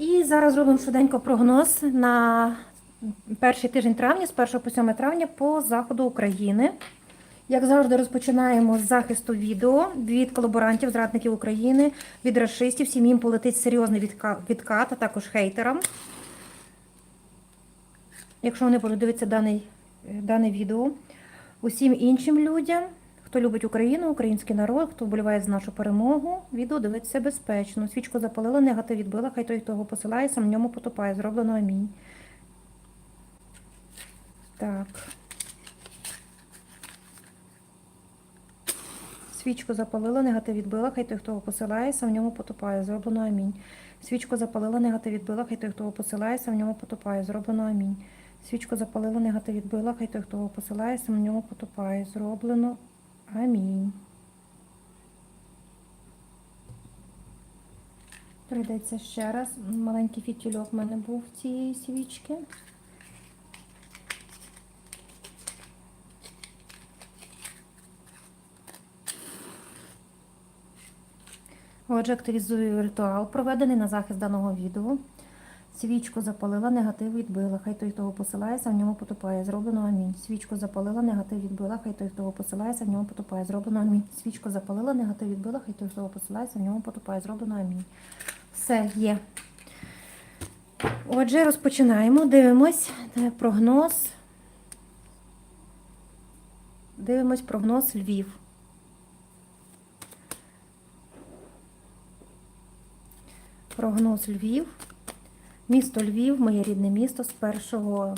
І зараз зробимо швиденько прогноз на перший тиждень травня, з 1 по 7 травня по заходу України. Як завжди, розпочинаємо з захисту відео від колаборантів, зрадників України, від расистів. Всім їм полетить серйозний відкат, а також хейтерам. Якщо вони будуть дивитися е, дане відео. Усім іншим людям, хто любить Україну, український народ, хто вболіває за нашу перемогу, відео дивиться безпечно. Свічку запалила, негатив відбила, хай той, хто його посилає, сам в ньому потопає. Зроблено амінь. Так. Свічку запалила, негатив відбила, хай той, хто його посилає, сам в ньому потопає. Зроблено амінь. Свічку запалила, негатив відбила, хай той, хто його посилає, сам в ньому потопає. Зроблено амінь. Свічку запалила, негатив відбила, хай той, хто його посилає, сам в ньому потопає. Зроблено амінь. Прийдеться ще раз. Маленький фітільок в мене був цієї свічки. Отже, активізую ритуал, проведений на захист даного відео. Свічку запалила, негатив відбила. Хай той, хто посилається, в ньому потопає. Зроблено амінь. Свічку запалила, негатив відбила. Хай той, хто посилається, в ньому потопає. Зроблено амінь. Свічку запалила, негатив відбила. Хай той, хто посилається, в ньому потопає. Зроблено амінь. Все є. Отже, розпочинаємо. Дивимось Е, прогноз. Дивимось прогноз Львів. Прогноз Львів. Місто Львів, моє рідне місто з 1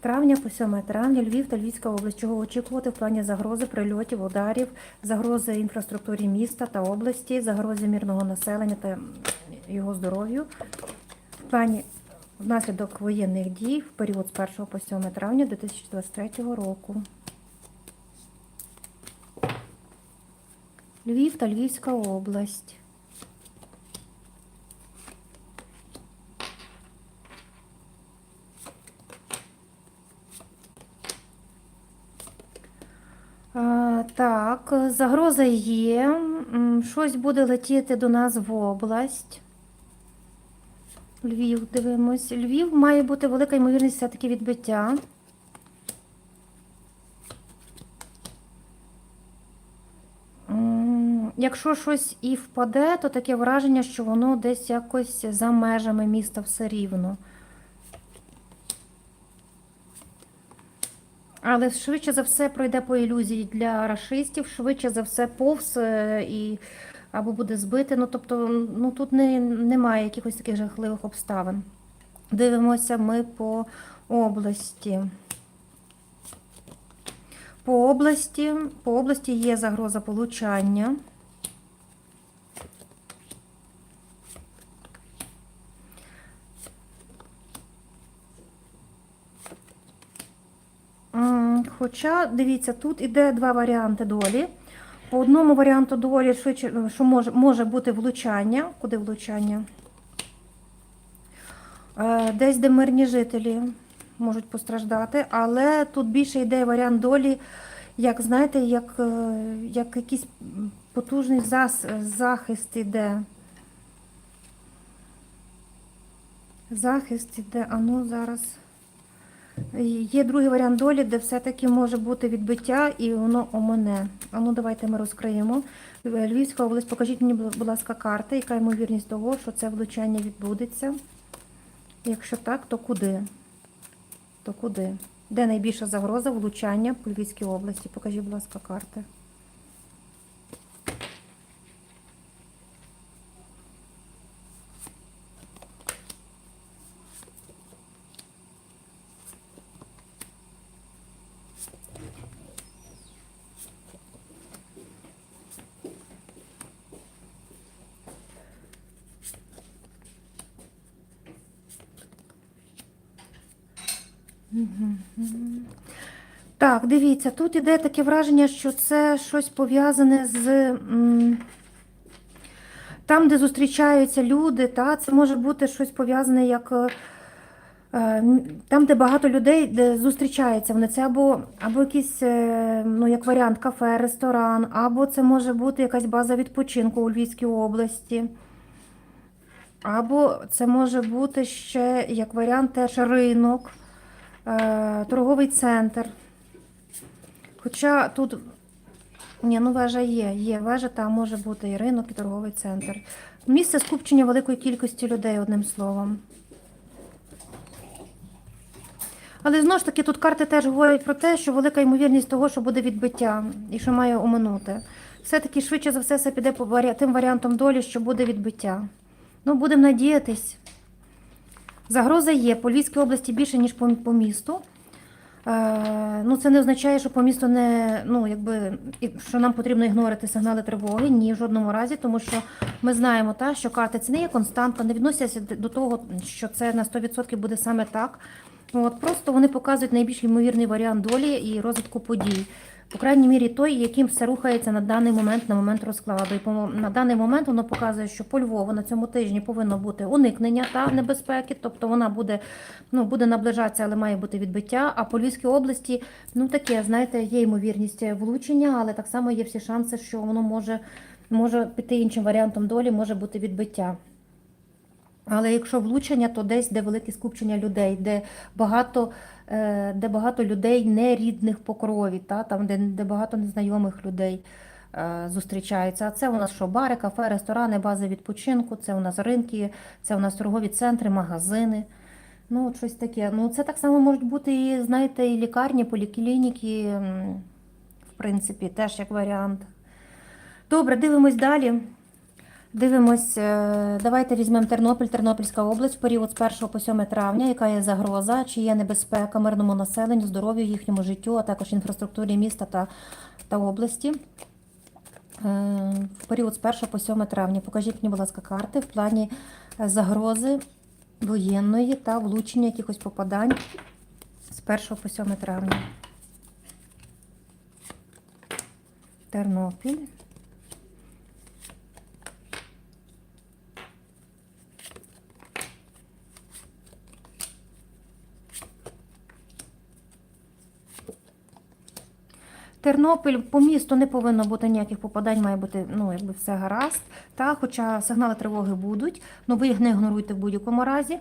травня по 7 травня. Львів та Львівська область. Чого очікувати в плані загрози, прильотів, ударів, загрози інфраструктурі міста та області, загрози мирного населення та його здоров'ю. В внаслідок воєнних дій в період з 1 по 7 травня 2023 року. Львів та Львівська область. Так, загроза є. Щось буде летіти до нас в область. Львів, дивимось. Львів має бути велика ймовірність все-таки відбиття. Якщо щось і впаде, то таке враження, що воно десь якось за межами міста все рівно. Але швидше за все пройде по ілюзії для рашистів, швидше за все повз е, і або буде збити. Ну тобто, ну тут не, немає якихось таких жахливих обставин. Дивимося ми по області. По області, по області є загроза получання. М, Хоча, дивіться, тут іде два варіанти долі. По одному варіанту долі швидше, що може, може бути влучання. Куди влучання? Е, Десь, де мирні жителі можуть постраждати, але тут більше йде варіант долі, як знаєте, як, е, як якийсь потужний зас, захист іде. Захист іде, а ну зараз. Є другий варіант долі, де все-таки може бути відбиття і воно омине. А ну давайте ми розкриємо. Львівська область, покажіть мені, будь ласка, карти, яка ймовірність того, що це влучання відбудеться. Якщо так, то куди? То куди? Де найбільша загроза влучання по Львівській області? Покажіть, будь ласка, карти. Дивіться, тут іде таке враження, що це щось пов'язане з там, де зустрічаються люди, та, це може бути щось пов'язане як е, там, де багато людей де зустрічаються вони. Це або, або якийсь, е, ну, як варіант, кафе, ресторан, або це може бути якась база відпочинку у Львівській області. Або це може бути ще, як варіант, теж ринок, е, торговий центр. Хоча тут, ні, ну вежа є, є вежа, там може бути і ринок, і торговий центр. Місце скупчення великої кількості людей, одним словом. Але знову ж таки, тут карти теж говорять про те, що велика ймовірність того, що буде відбиття і що має оминути. Все-таки швидше за все все піде по варі... тим варіантом долі, що буде відбиття. Ну, будемо надіятись. Загроза є по Львівській області більше, ніж по, по місту. Е, ну, це не означає, що по місту не, ну, якби, що нам потрібно ігнорити сигнали тривоги. Ні, в жодному разі, тому що ми знаємо, та, що карти це не є константа, не відносяться до того, що це на 100% буде саме так. От, просто вони показують найбільш ймовірний варіант долі і розвитку подій. По крайній мірі той, яким все рухається на даний момент, на момент розкладу. І на даний момент воно показує, що по Львову на цьому тижні повинно бути уникнення та небезпеки, тобто вона буде, ну, буде наближатися, але має бути відбиття. А по Львівській області, ну таке, знаєте, є ймовірність влучення, але так само є всі шанси, що воно може, може піти іншим варіантом долі, може бути відбиття. Але якщо влучення, то десь, де велике скупчення людей, де багато, е, де багато людей не рідних по крові, та, там, де, де багато незнайомих людей е, зустрічаються. А це у нас що, бари, кафе, ресторани, бази відпочинку, це у нас ринки, це у нас торгові центри, магазини. Ну, щось таке. Ну, це так само можуть бути і, знаєте, і лікарні, поліклініки, в принципі, теж як варіант. Добре, дивимось далі. Дивимось, е, давайте візьмемо Тернопіль, Тернопільська область в період з 1 по 7 травня. Яка є загроза, чи є небезпека мирному населенню, здоров'ю, їхньому життю, а також інфраструктурі міста та, та області. Е, В період з 1 по 7 травня. Покажіть мені, будь ласка, карти в плані е, загрози воєнної та влучення якихось попадань з 1 по 7 травня. Тернопіль. Тернопіль по місту не повинно бути ніяких попадань, має бути ну, якби все гаразд. Та, хоча сигнали тривоги будуть, ну ви їх не ігноруйте в будь-якому разі.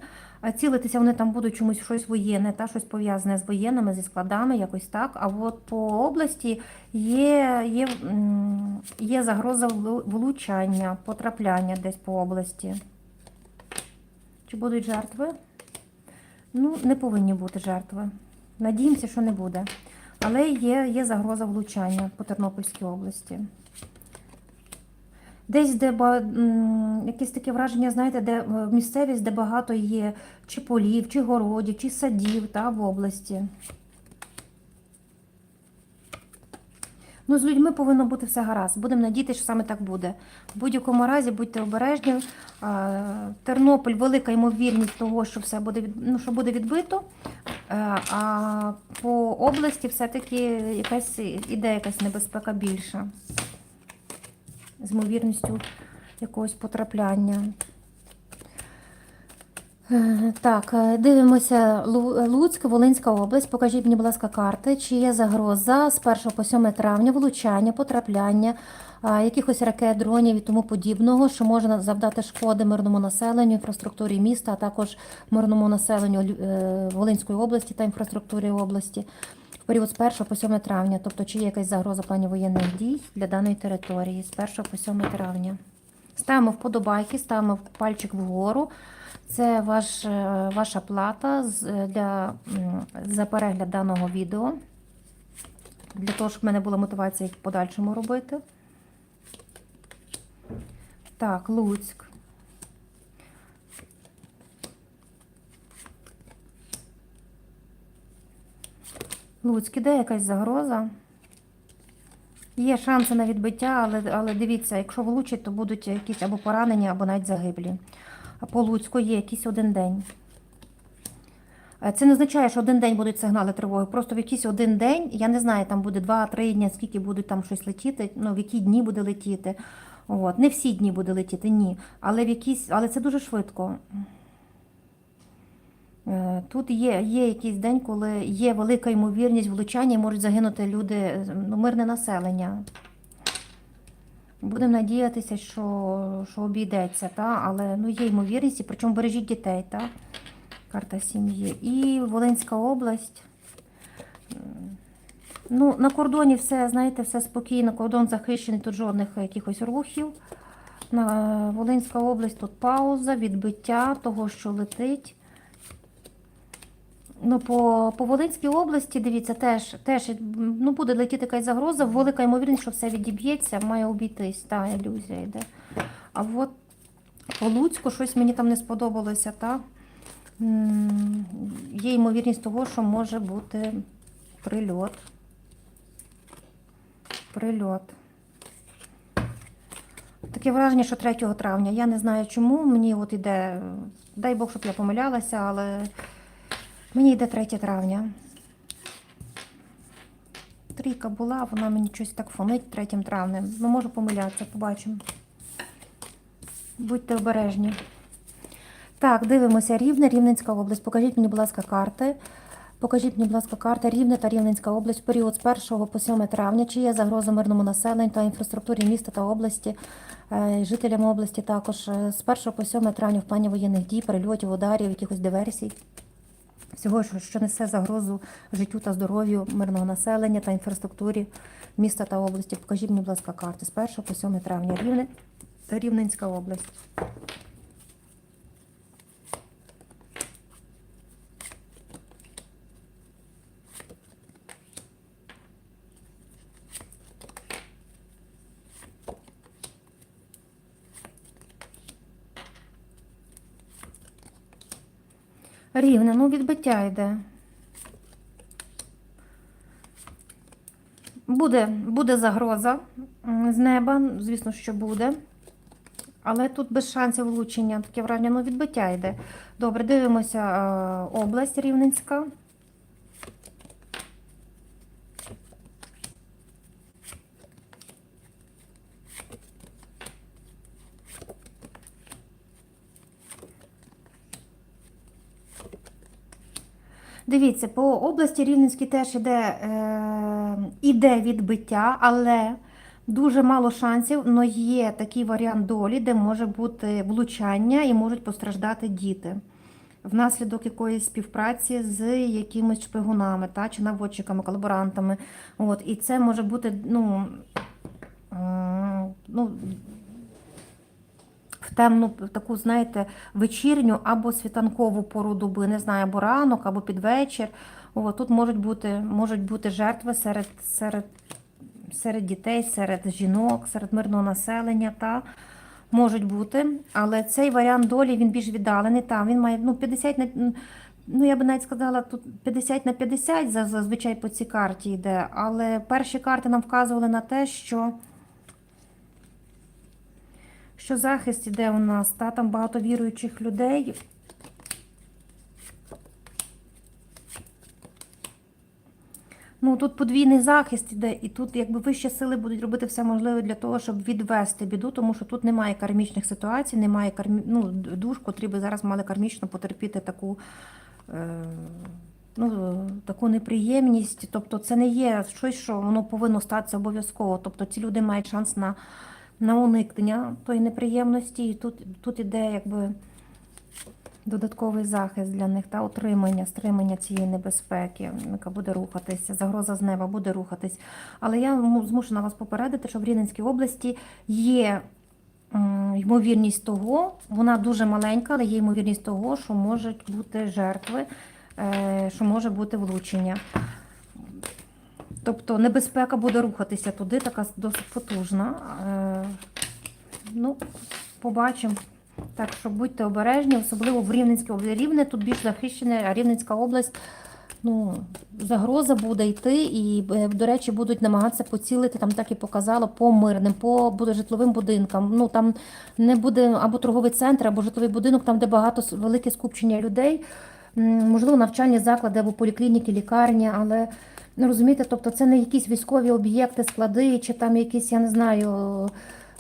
Цілитися вони там будуть чомусь щось воєнне, та щось пов'язане з воєнними, зі складами, якось так. А от по області є, є, є загроза влучання, потрапляння десь по області. Чи будуть жертви? Ну, не повинні бути жертви. Надіємося, що не буде. Але є, є загроза влучання по Тернопільській області. Десь, де якесь таке враження, знаєте, де е, місцевість, де багато є чи полів, чи городів, чи садів та, в області. Ну, з людьми повинно бути все гаразд. Будемо надіятися, що саме так буде. В будь-якому разі будьте обережні. Тернопіль велика ймовірність того, що все буде ну, що буде відбито. Е, А по області все-таки якась іде якась небезпека більша. З ймовірністю якогось потрапляння. Е, Так, е, дивимося Луцьк, Волинська область. Покажіть мені, будь ласка, карти. Чи є загроза з 1 по 7 травня, влучання, потрапляння, якихось ракет, дронів і тому подібного, що може завдати шкоди мирному населенню, інфраструктурі міста, а також мирному населенню е, Волинської області та інфраструктурі області в період з 1 по 7 травня. Тобто, чи є якась загроза в плані воєнних дій для даної території з 1 по 7 травня. Ставимо вподобайки, ставимо пальчик вгору. Це ваш, е, ваша плата е, для, за перегляд даного відео. Для того, щоб в мене була мотивація їх в подальшому робити. Так, Луцьк. Луцьк, іде якась загроза. Є шанси на відбиття, але, але дивіться, якщо влучать, то будуть якісь або поранені, або навіть загиблі. По Луцьку є якийсь один день. Е, Це не означає, що один день будуть сигнали тривоги. Просто в якийсь один день, я не знаю, там буде 2-3 дні, скільки будуть там щось летіти, ну в які дні буде летіти. От. Не всі дні буде летіти, ні. Але в якісь, але це дуже швидко. Е, Тут є, є якийсь день, коли є велика ймовірність влучання і можуть загинути люди, е, ну, мирне населення. Будемо надіятися, що, що обійдеться, та? але ну, є ймовірність, причому бережіть дітей, та? карта сім'ї. І Волинська область. Ну, на кордоні все, знаєте, все спокійно, кордон захищений, тут жодних якихось рухів. На Волинська область тут пауза, відбиття того, що летить. Ну, по, по Волинській області, дивіться, теж, теж ну, буде летіти якась загроза, велика ймовірність, що все відіб'ється, має обійтись, та ілюзія йде. А от по Луцьку щось мені там не сподобалося, та? Є ймовірність того, що може бути прильот. Прильот. Таке враження, що 3 травня. Я не знаю чому. Мені от іде, дай Бог, щоб я помилялася, але мені йде 3 травня. Трійка була, вона мені щось так фонить 3 травня. Ну, можу помилятися, побачимо. Будьте обережні. Так, дивимося Рівне, Рівненська область. Покажіть мені, будь ласка, карти. Покажіть мені, будь ласка, карти Рівне та Рівненська область період з 1 по 7 травня. Чи є загроза мирному населенню та інфраструктурі міста та області, е, жителям області також е, з 1 по 7 травня в плані воєнних дій, перельотів, ударів, якихось диверсій. Всього, що, несе загрозу життю та здоров'ю мирного населення та інфраструктурі міста та області. Покажіть мені, будь ласка, карти з 1 по 7 травня. Рівне та Рівненська область. Рівне, ну відбиття йде. Буде, буде загроза з неба, звісно, що буде. Але тут без шансів влучення, таке враження, ну відбиття йде. Добре, дивимося е, область Рівненська. Дивіться, по області Рівненській теж іде, е, іде відбиття, але дуже мало шансів. але є такий варіант долі, де може бути влучання і можуть постраждати діти внаслідок якоїсь співпраці з якимись шпигунами та, чи наводчиками, колаборантами. От, і це може бути ну, м, ну, темну таку, знаєте, вечірню або світанкову пору доби, не знаю, або ранок, або під вечір. О, тут можуть бути, можуть бути жертви серед, серед, серед дітей, серед жінок, серед мирного населення. Та можуть бути. Але цей варіант долі він більш віддалений. Та, він має ну, 50 на. Ну, я би навіть сказала, тут 50 на 50 зазвичай по цій карті йде. Але перші карти нам вказували на те, що що захист іде у нас, та там багато віруючих людей. Ну, тут подвійний захист іде, і тут якби вищі сили будуть робити все можливе для того, щоб відвести біду, тому що тут немає кармічних ситуацій, немає кармі... ну, душ, котрі би зараз мали кармічно потерпіти таку, е... ну, таку неприємність. Тобто це не є щось, що воно повинно статися обов'язково. Тобто ці люди мають шанс на на уникнення тої неприємності, і тут, тут іде якби додатковий захист для них та утримання, стримання цієї небезпеки, яка буде рухатися, загроза з неба буде рухатись. Але я змушена вас попередити, що в Рівненській області є ймовірність того, вона дуже маленька, але є ймовірність того, що можуть бути жертви, е, що може бути влучення. Тобто небезпека буде рухатися туди, така досить потужна. Е, ну, побачимо. Так що будьте обережні, особливо в Рівненській області. Рівне тут більш захищене, а Рівненська область, ну, загроза буде йти, і, е, до речі, будуть намагатися поцілити, там так і показало, по мирним, по житловим будинкам. Ну, там не буде або торговий центр, або житловий будинок, там, де багато велике скупчення людей, можливо, навчальні заклади або поліклініки, лікарні, але Ну, розумієте, тобто це не якісь військові об'єкти, склади, чи там якісь, я не знаю,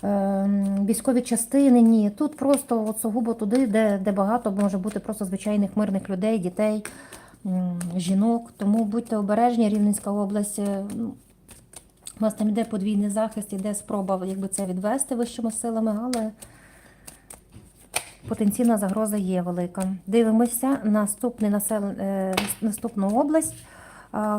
ем, військові частини. Ні. Тут просто от сугубо туди, де, де багато може бути просто звичайних мирних людей, дітей, жінок. Тому будьте обережні, Рівненська область. е, ну, У нас там йде подвійний захист, іде спроба якби це відвести вищими силами, але потенційна загроза є велика. Дивимося наступний насел... е, наступну область.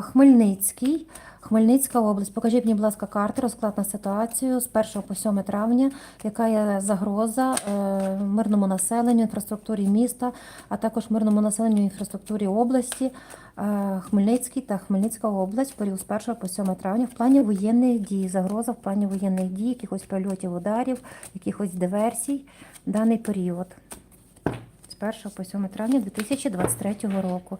Хмельницький. Хмельницька область. Покажіть мені, будь ласка, карти, розклад на ситуацію з 1 по 7 травня, яка є загроза е, мирному населенню, інфраструктурі міста, а також мирному населенню інфраструктурі області. Е, Хмельницький та Хмельницька область період з 1 по 7 травня в плані воєнних дій, загроза в плані воєнних дій, якихось прильотів, ударів, якихось диверсій даний період. З 1 по 7 травня 2023 року.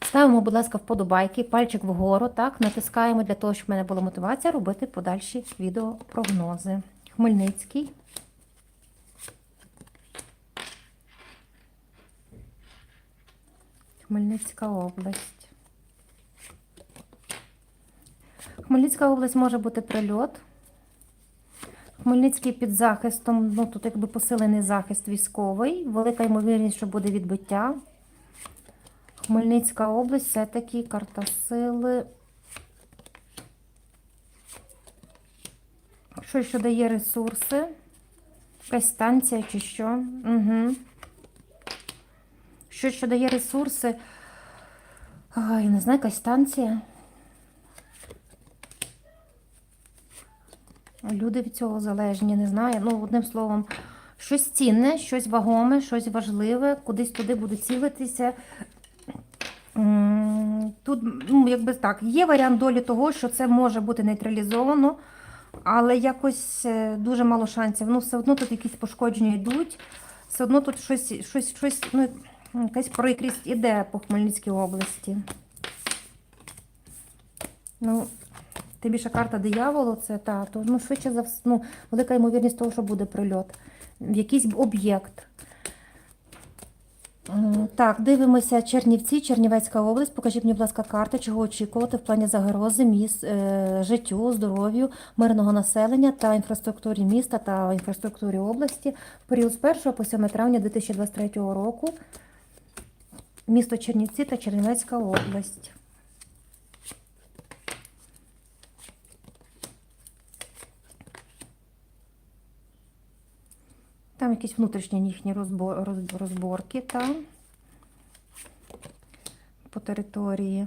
Ставимо, будь ласка, вподобайки, пальчик вгору, так, натискаємо для того, щоб в мене була мотивація робити подальші відеопрогнози. Хмельницький. Хмельницька область. Хмельницька область може бути прильот. Хмельницький під захистом, ну тут якби посилений захист військовий, велика ймовірність, що буде відбиття. Хмельницька область, все-таки карта сили. Щось, що дає ресурси. Якась станція чи що. Угу. Щось, що дає ресурси. А, я не знаю, якась станція. Люди від цього залежні, не знаю. Ну, одним словом, щось цінне, щось вагоме, щось важливе, кудись туди будуть цілитися. Тут, ну, якби так, є варіант долі того, що це може бути нейтралізовано, але якось е, дуже мало шансів. Ну, все одно тут якісь пошкодження йдуть, все одно тут щось, щось, щось ну, якась прикрість іде по Хмельницькій області. Ну, тим більше карта дияволу, це та, то ну, швидше за ну, велика ймовірність того, що буде прильот. В якийсь об'єкт. Так, дивимося Чернівці, Чернівецька область. Покажіть мені, будь ласка, карти, чого очікувати в плані загрози міст, е, життю, здоров'ю, мирного населення та інфраструктурі міста та інфраструктурі області період з 1 по 7 травня 2023 року. Місто Чернівці та Чернівецька область. Там якісь внутрішні їхні розбор, розборки та по території,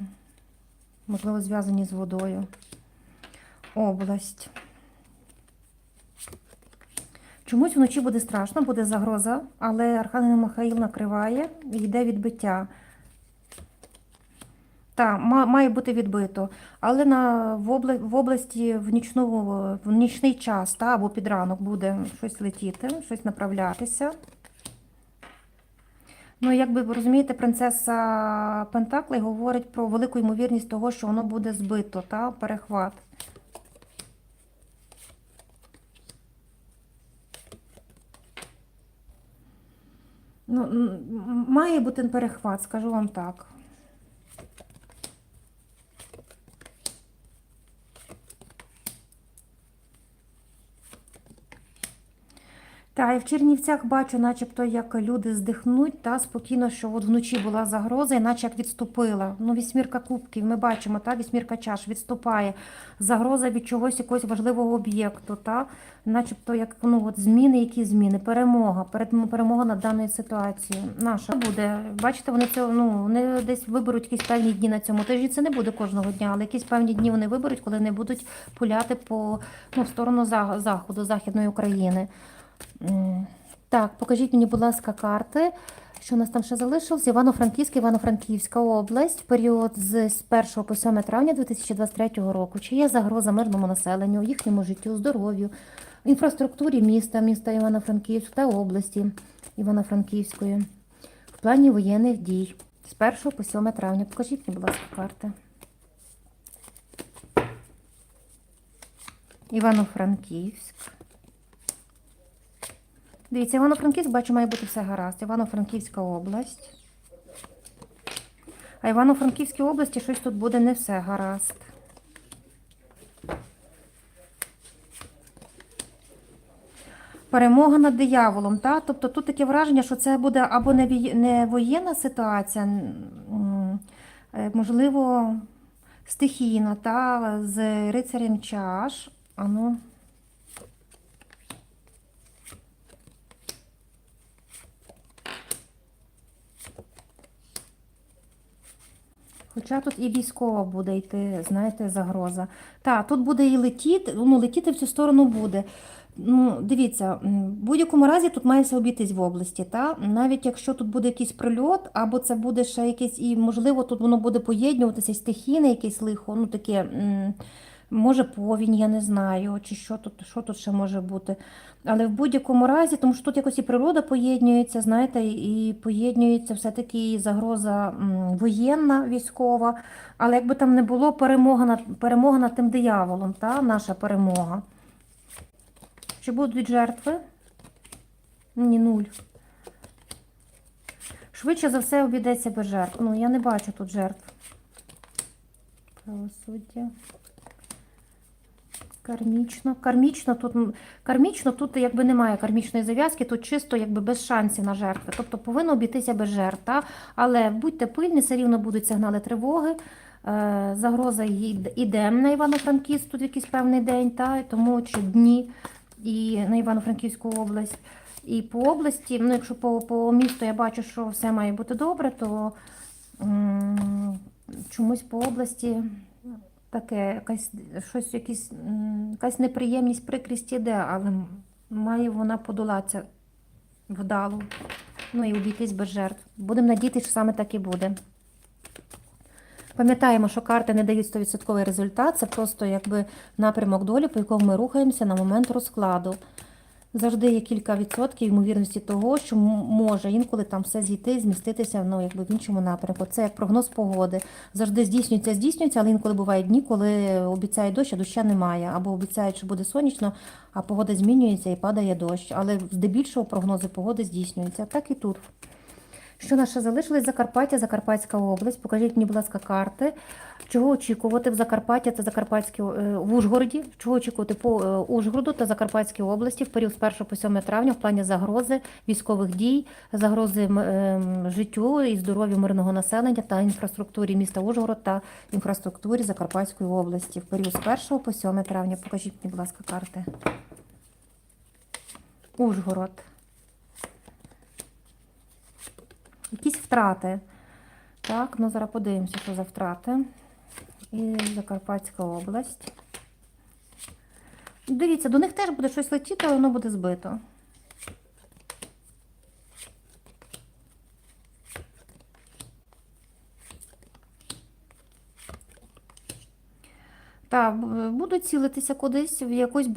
можливо, зв'язані з водою. Область. Чомусь вночі буде страшно, буде загроза, але Архангел Михаїл накриває і йде відбиття. Так, має бути відбито. Але на, в, обла, в області в, нічну, в нічний час та, або під ранок буде щось летіти, щось направлятися. Ну, як ви розумієте, принцеса Пентаклей говорить про велику ймовірність того, що воно буде збито, та, перехват. Ну, має бути перехват, скажу вам так. Та, і в Чернівцях бачу, начебто, як люди здихнуть, та спокійно, що от вночі була загроза, і наче як відступила. Ну, вісьмірка кубків, ми бачимо, та вісьмірка чаш відступає. Загроза від чогось якогось важливого об'єкту, та начебто як ну от зміни, які зміни, перемога, перед- перемога над даною ситуацією. Наша буде. Бачите, вони це ну вони десь виберуть якісь певні дні на цьому тижні. Це не буде кожного дня, але якісь певні дні вони виберуть, коли вони будуть пуляти по ну, в сторону за- заходу, західної України. Так, покажіть мені, будь ласка, карти. Що у нас там ще залишилось? Івано-Франківська, Івано-Франківська область, період з 1 по 7 травня 2023 року. Чи є загроза мирному населенню, їхньому життю, здоров'ю, інфраструктурі міста, міста Івано-Франківськ та області Івано-Франківської в плані воєнних дій з 1 по 7 травня. Покажіть мені, будь ласка, карти. Івано-Франківськ. Дивіться, Івано-Франківськ, бачу, має бути все гаразд. Івано-Франківська область. А Івано-Франківській області щось тут буде не все гаразд. Перемога над дияволом, та? Тобто тут таке враження, що це буде або не воєнна ситуація, е, можливо, стихійна, та з рицарем чаш. Ану. Хоча тут і військова буде йти, знаєте, загроза. Так, тут буде і летіти, ну, летіти в цю сторону буде. Ну, дивіться, в будь-якому разі тут має все обійтись в області. Та? Навіть якщо тут буде якийсь прильот, або це буде ще якесь, і можливо, тут воно буде поєднуватися, стихійне якесь лихо, ну таке, може повінь, я не знаю, чи що тут, що тут ще може бути. Але в будь-якому разі, тому що тут якось і природа поєднується, знаєте, і поєднується все-таки і загроза воєнна, військова. Але якби там не було перемога над, перемога над тим дияволом, та? наша перемога. Чи будуть жертви? Ні, нуль. Швидше за все обійдеться без жертв. Ну, я не бачу тут жертв. Правосуддя. Кармічно. Кармічно тут, кармічно тут якби немає кармічної зав'язки, тут чисто якби без шансів на жертви. Тобто повинно обійтися без жертв. Та? Але будьте пильні, все рівно будуть сигнали тривоги. Е, Загроза іде на Івано-Франківськ тут якийсь певний день, та? тому чи дні і на Івано-Франківську область. І по області, ну якщо по, по місту я бачу, що все має бути добре, то м, чомусь по області таке, якась, щось, якісь, якась неприємність, прикрість іде, але має вона подолатися вдало. Ну і обійтись без жертв. Будемо надіятися, що саме так і буде. Пам'ятаємо, що карти не дають 100% результат, це просто якби напрямок долі, по якому ми рухаємося на момент розкладу. Завжди є кілька відсотків ймовірності того, що може інколи там все зійти, зміститися ну, якби в іншому напрямку. Це як прогноз погоди. Завжди здійснюється, здійснюється, але інколи бувають дні, коли обіцяють дощ, а доща немає. Або обіцяють, що буде сонячно, а погода змінюється і падає дощ. Але здебільшого прогнози погоди здійснюються. Так і тут. Що наше залишилось Закарпаття, Закарпатська область. Покажіть мені, будь ласка, карти. Чого очікувати в Закарпаття та Закарпатській е, в Ужгороді? Чого очікувати по е, Ужгороду та Закарпатській області в період з 1 по 7 травня в плані загрози військових дій, загрози е, життю і здоров'ю мирного населення та інфраструктурі міста Ужгород та інфраструктурі Закарпатської області в період з 1 по 7 травня. Покажіть мені, будь ласка, карти. Ужгород. Якісь втрати. Так, ну зараз подивимося, що за втрати. І Закарпатська область. Дивіться, до них теж буде щось летіти, але воно буде збито. Так, будуть цілитися кудись в якусь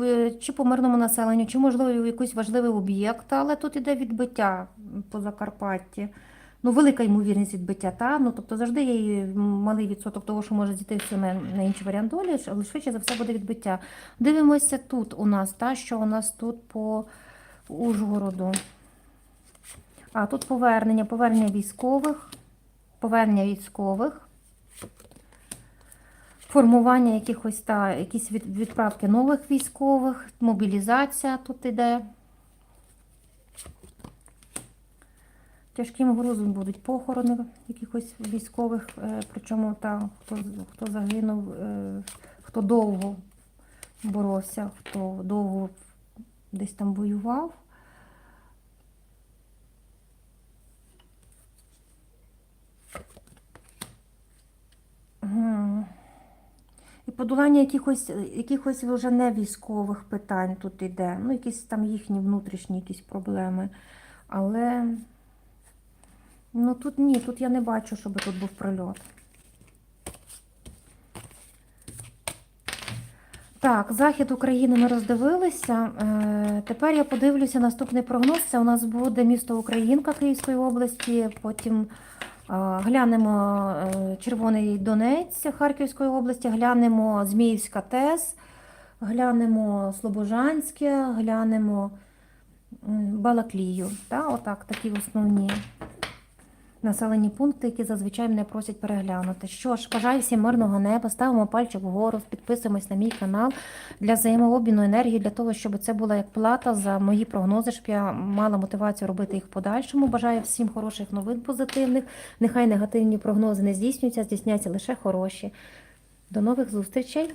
чи по мирному населенню, чи можливо в якийсь важливий об'єкт, але тут іде відбиття по Закарпатті. Ну, велика ймовірність відбиття, та? Ну, тобто завжди є малий відсоток того, що може зійтися на, на інший варіант долі, але швидше за все буде відбиття. Дивимося тут у нас, та, що у нас тут по Ужгороду. А, тут повернення, повернення військових, повернення військових, формування якихось та якісь від, відправки нових військових, мобілізація тут іде. Тяжким грузом будуть похорони якихось військових, е, причому та, хто, хто загинув, е, хто довго боровся, хто довго десь там воював. І подолання якихось, якихось вже не військових питань тут іде. Ну, якісь там їхні внутрішні якісь проблеми. Але ну тут ні, тут я не бачу, щоб тут був прильот. Так, захід України ми роздивилися. Е, тепер я подивлюся наступний прогноз. Це у нас буде місто Українка Київської області. Потім е, глянемо е, Червоний Донець Харківської області, глянемо Зміївська ТЕС, глянемо Слобожанське, глянемо Балаклію. Та, отак, такі основні населені пункти, які зазвичай мене просять переглянути. Що ж, бажаю всім мирного неба, ставимо пальчик вгору, підписуємось на мій канал для взаємообміну енергії, для того, щоб це була як плата за мої прогнози, щоб я мала мотивацію робити їх в подальшому. Бажаю всім хороших новин позитивних. Нехай негативні прогнози не здійснюються, здійсняться лише хороші. До нових зустрічей!